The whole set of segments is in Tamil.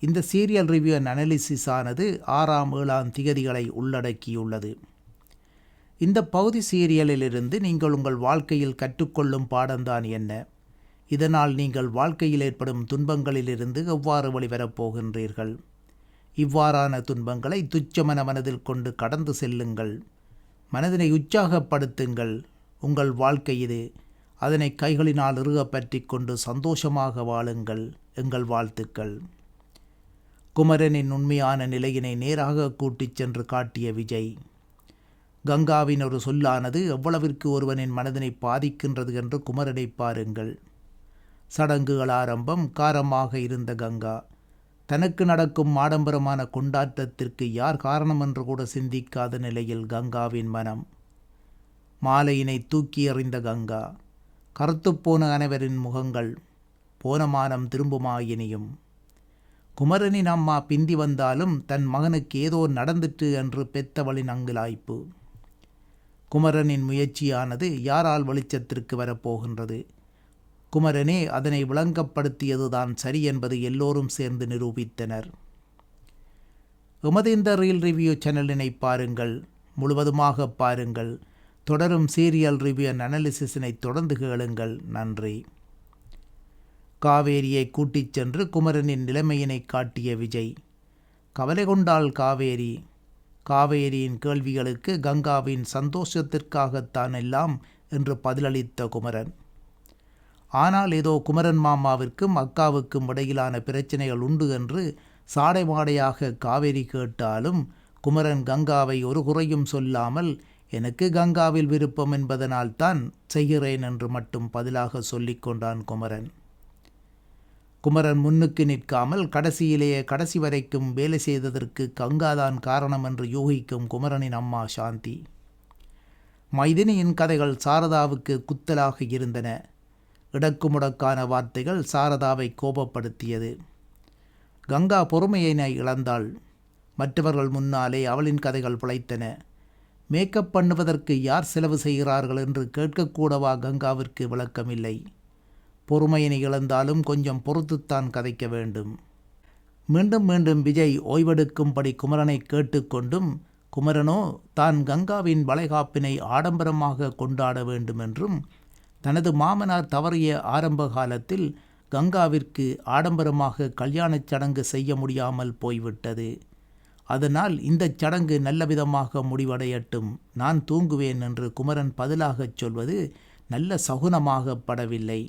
இந்த சீரியல் ரிவ்யூ அண்ட் அனாலிசிஸ் ஆனது ஆறாம் ஏழாம் திகதிகளை உள்ளடக்கியுள்ளது. இந்த பகுதி சீரியலிலிருந்து நீங்கள் உங்கள் வாழ்க்கையில் கற்றுக்கொள்ளும் பாடம்தான் என்ன? இதனால் நீங்கள் வாழ்க்கையில் ஏற்படும் துன்பங்களிலிருந்து எவ்வாறு வெளிவரப் போகின்றீர்கள்? இவ்வாறான துன்பங்களை துச்சமன மனதில் கொண்டு கடந்து செல்லுங்கள். மனதினை உற்சாகப்படுத்துங்கள். உங்கள் வாழ்க்கை இது. அதனை கைகளினால் இறுக பற்றி கொண்டு சந்தோஷமாக வாழுங்கள். எங்கள் வாழ்த்துக்கள். குமரனின் உண்மையான நிலையினை நேராக கூட்டிச் சென்று காட்டிய விஜய் கங்காவின் ஒரு சொல்லானது எவ்வளவிற்கு ஒருவனின் மனதினை பாதிக்கின்றது என்று குமரனை பாருங்கள். சடங்குகள் ஆரம்பம் காரமாக இருந்த கங்கா தனக்கு நடக்கும் ஆடம்பரமான கொண்டாட்டத்திற்கு யார் காரணம் என்று கூட சிந்திக்காத நிலையில் கங்காவின் மனம். மாலையினை தூக்கி எறிந்த கங்கா கருத்துப்போன அனைவரின் முகங்கள் போனமானம் திரும்புமா இனியும்? குமரனின் அம்மா பிந்தி வந்தாலும் தன் மகனுக்கு ஏதோ நடந்துட்டு என்று பெத்தவளின் அங்குலாய்ப்பு. குமரனின் முயற்சியானது யாரால் வெளிச்சத்திற்கு வரப்போகின்றது? குமரனே அதனை விளங்கப்படுத்தியதுதான் சரி என்பது எல்லோரும் சேர்ந்து நிரூபித்தனர். எமது இந்த ரீல் ரிவ்யூ சேனலினை பாருங்கள் முழுவதுமாக பாருங்கள் தொடரும் சீரியல் ரிவ்யூ அண்ட் அனாலிசிஸினை தொடர்ந்து கேளுங்கள். நன்றி. காவேரியை கூட்டிச் சென்று குமரனின் நிலைமையினை காட்டிய விஜய் கவலை கொண்டாள் காவேரி. காவேரியின் கேள்விகளுக்கு கங்காவின் சந்தோஷத்திற்காகத்தான் எல்லாம் என்று பதிலளித்த குமரன். ஆனால் ஏதோ குமரன் மாமாவிற்கும் அக்காவுக்கும் இடையிலான பிரச்சனைகள் உண்டு என்று சாடை மாடையாக காவேரி கேட்டாலும் குமரன் கங்காவை ஒரு குறையும் சொல்லாமல் எனக்கு கங்காவில் விருப்பம் என்பதனால்தான் செய்கிறேன் என்று மட்டும் பதிலாக சொல்லிக்கொண்டான் குமரன். குமரன் முன்னுக்கு நிற்காமல் கடைசியிலேயே கடைசி வரைக்கும் வேலை செய்ததற்கு கங்காதான் காரணம் என்று யூகிக்கும் குமரனின் அம்மா சாந்தி. மைதினியின் கதைகள் சாரதாவுக்கு குத்தலாக இருந்தன. இடக்குமுடக்கான வார்த்தைகள் சாரதாவை கோபப்படுத்தியது. கங்கா பொறுமையினை இழந்தாள். மற்றவர்கள் முன்னாலே அவளின் கதைகள் பிழைத்தன. மேக்கப் பண்ணுவதற்கு யார் செலவு செய்கிறார்கள் என்று கேட்கக்கூடவா கங்காவிற்கு விளக்கமில்லை. பொறுமையினை இழந்தாலும் கொஞ்சம் பொறுத்துத்தான் கதைக்க வேண்டும். மீண்டும் மீண்டும் விஜய் ஓய்வெடுக்கும்படி குமரனை கேட்டுக்கொண்டும் குமரனோ தான் கங்காவின் வளைகாப்பினை ஆடம்பரமாக கொண்டாட வேண்டும் என்றும் தனது மாமனார் தவறிய ஆரம்ப காலத்தில் கங்காவிற்கு ஆடம்பரமாக கல்யாணச் சடங்கு செய்ய முடியாமல் போய்விட்டது. அதனால் இந்த சடங்கு நல்லவிதமாக முடிவடையட்டும் நான் தூங்குவேன் என்று குமரன் பதிலாகச் சொல்வது நல்ல சகுனமாகப்படவில்லை.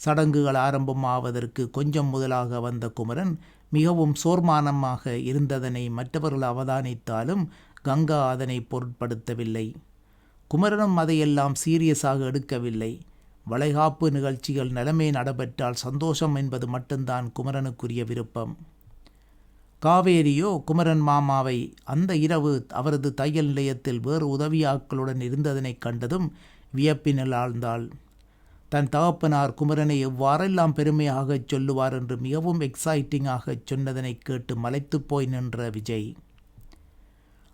சடங்குகள் ஆரம்பமாவதற்கு கொஞ்சம் முதலாக வந்த குமரன் மிகவும் சோர்மானமாக இருந்ததனை மற்றவர்கள் அவதானித்தாலும் கங்கா அதனை பொருட்படுத்தவில்லை. குமரனும் அதையெல்லாம் சீரியஸாக எடுக்கவில்லை. வளைகாப்பு நிகழ்ச்சிகள் நிலைமை நடைபெற்றால் சந்தோஷம் என்பது மட்டும்தான் குமரனுக்குரிய விருப்பம். காவேரியோ குமரன் மாமாவை அந்த இரவு அவரது தையல் நிலையத்தில் வேறு உதவியாக்களுடன் இருந்ததனை கண்டதும் வியப்பினில் ஆழ்ந்தாள். தன் தகப்பனார் குமரனை எவ்வாறெல்லாம் பெருமையாகச் சொல்லுவார் என்று மிகவும் எக்ஸைட்டிங்காக சொன்னதனை கேட்டு மலைத்துப் போய் நின்ற விஜய்.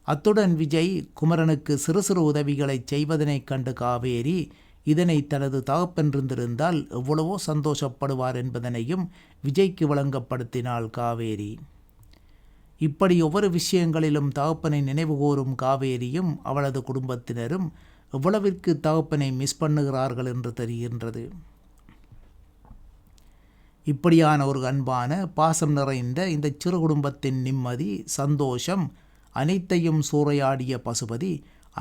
அத்துடன் விஜய் குமரனுக்கு சிறு சிறு உதவிகளை செய்வதனைக் கண்டு காவேரி இதனை தனது தகப்பென்றிருந்திருந்தால் எவ்வளவோ சந்தோஷப்படுவார் என்பதனையும் விஜய்க்கு வழங்கப்படுத்தினாள் காவேரி. இப்படி ஒவ்வொரு விஷயங்களிலும் தகப்பனை நினைவுகூரும் காவேரியும் அவளது குடும்பத்தினரும் எவ்வளவிற்கு தகப்பனை மிஸ் பண்ணுகிறார்கள் என்று தெரிகின்றது. இப்படியான ஒரு அன்பான பாசம் நிறைந்த இந்த சிறு குடும்பத்தின் நிம்மதி சந்தோஷம் அனைத்தையும் சூறையாடிய பசுபதி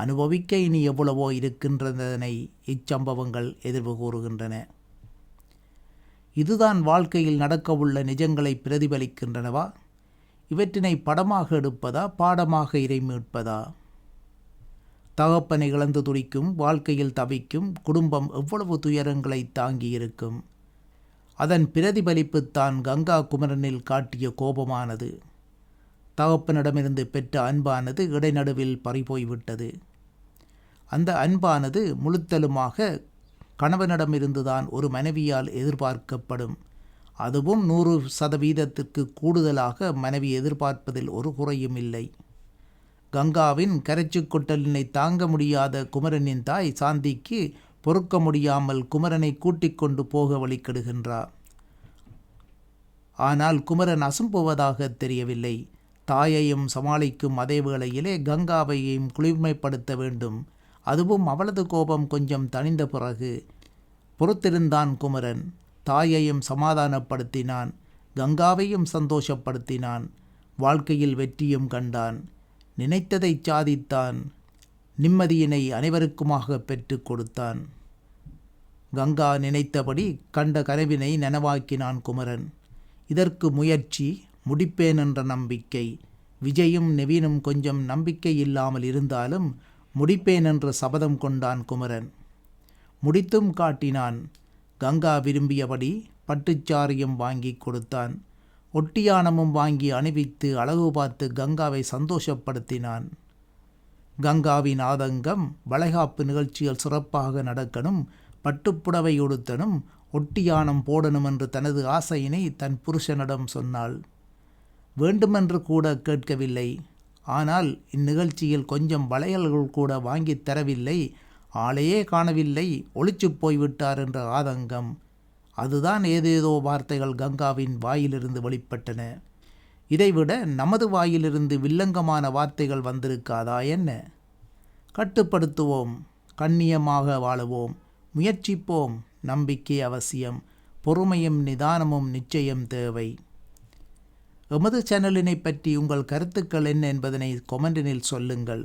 அனுபவிக்க இனி எவ்வளவோ இருக்கின்றதனை இச்சம்பவங்கள் எதிர்வு கூறுகின்றன. இதுதான் வாழ்க்கையில் நடக்கவுள்ள நிஜங்களை பிரதிபலிக்கின்றனவா? இவற்றினை படமாக எடுப்பதா பாடமாக இறை மீட்பதா? தகப்பனை இழந்து துடிக்கும் வாழ்க்கையில் தவிக்கும் குடும்பம் எவ்வளவு துயரங்களை தாங்கியிருக்கும். அதன் பிரதிபலிப்புத்தான் கங்கா குமரனில் காட்டிய கோபமானது. தகப்பனிடமிருந்து பெற்ற அன்பானது இடைநடுவில் பறிபோய்விட்டது. அந்த அன்பானது முழுத்தலுமாக கணவனிடமிருந்துதான் ஒரு மனைவியால் எதிர்பார்க்கப்படும். அதுவும் நூறு சதவீதத்திற்கு கூடுதலாக மனைவி எதிர்பார்ப்பதில் ஒரு குறையும் இல்லை. கங்காவின் கரைச்சுக்கொட்டலினை தாங்க முடியாத குமரனின் தாய் சாந்திக்கு பொறுக்க முடியாமல் குமரனை கூட்டிக் கொண்டு போக வழிக்கெடுகின்றார் ஆனால் குமரன் அசும்புவதாக தெரியவில்லை. தாயையும் சமாளிக்கும் அதே வேளையிலே கங்காவையும் குளிர்மைப்படுத்த வேண்டும். அதுவும் அவளது கோபம் கொஞ்சம் தணிந்த பிறகு பொறுத்திருந்தான் குமரன். தாயையும் சமாதானப்படுத்தினான். கங்காவையும் சந்தோஷப்படுத்தினான். வாழ்க்கையில் வெற்றியும் கண்டான். நினைத்ததை சாதித்தான் நிம்மதியினை அனைவருக்குமாக பெற்று கொடுத்தான். கங்கா நினைத்தபடி கண்ட கனவினை நனவாக்கினான் குமரன். இதற்கு முயற்சி முடிப்பேன் என்ற நம்பிக்கை. விஜயும் நெவீனும் கொஞ்சம் நம்பிக்கை இல்லாமல் இருந்தாலும் முடிப்பேன் என்ற சபதம் கொண்டான் குமரன். முடித்தும் காட்டினான். கங்கா விரும்பியபடி பட்டுச்சாரியும் வாங்கி கொடுத்தான். ஒட்டியானமும் வாங்கி அணிவித்து அழகு பார்த்து கங்காவை சந்தோஷப்படுத்தினான். கங்காவின் ஆதங்கம் வளைகாப்பு நிகழ்ச்சிகள் சிறப்பாக நடக்கணும் பட்டுப்புடவை உடுத்தனும் ஒட்டியானம் போடணும் என்று தனது ஆசையினை தன் புருஷனிடம் சொன்னாள். வேண்டுமென்று கூட கேட்கவில்லை. ஆனால் இந்நிகழ்ச்சியில் கொஞ்சம் வளையல்கள் கூட வாங்கித் தரவில்லை. ஆளையே காணவில்லை. ஒளிச்சு போய்விட்டார் என்ற ஆதங்கம். அதுதான் ஏதேதோ வார்த்தைகள் கங்காவின் வாயிலிருந்து வெளிப்பட்டன. இதைவிட நமது வாயிலிருந்து வில்லங்கமான வார்த்தைகள் வந்திருக்காதா என்ன? கட்டுப்படுத்துவோம் கண்ணியமாக வாழுவோம் முயற்சிப்போம் நம்பிக்கை அவசியம் பொறுமையும் நிதானமும் நிச்சயம் தேவை. எமது சேனலினை பற்றி உங்கள் கருத்துக்கள் என்ன என்பதனை கொமெண்டினில் சொல்லுங்கள்.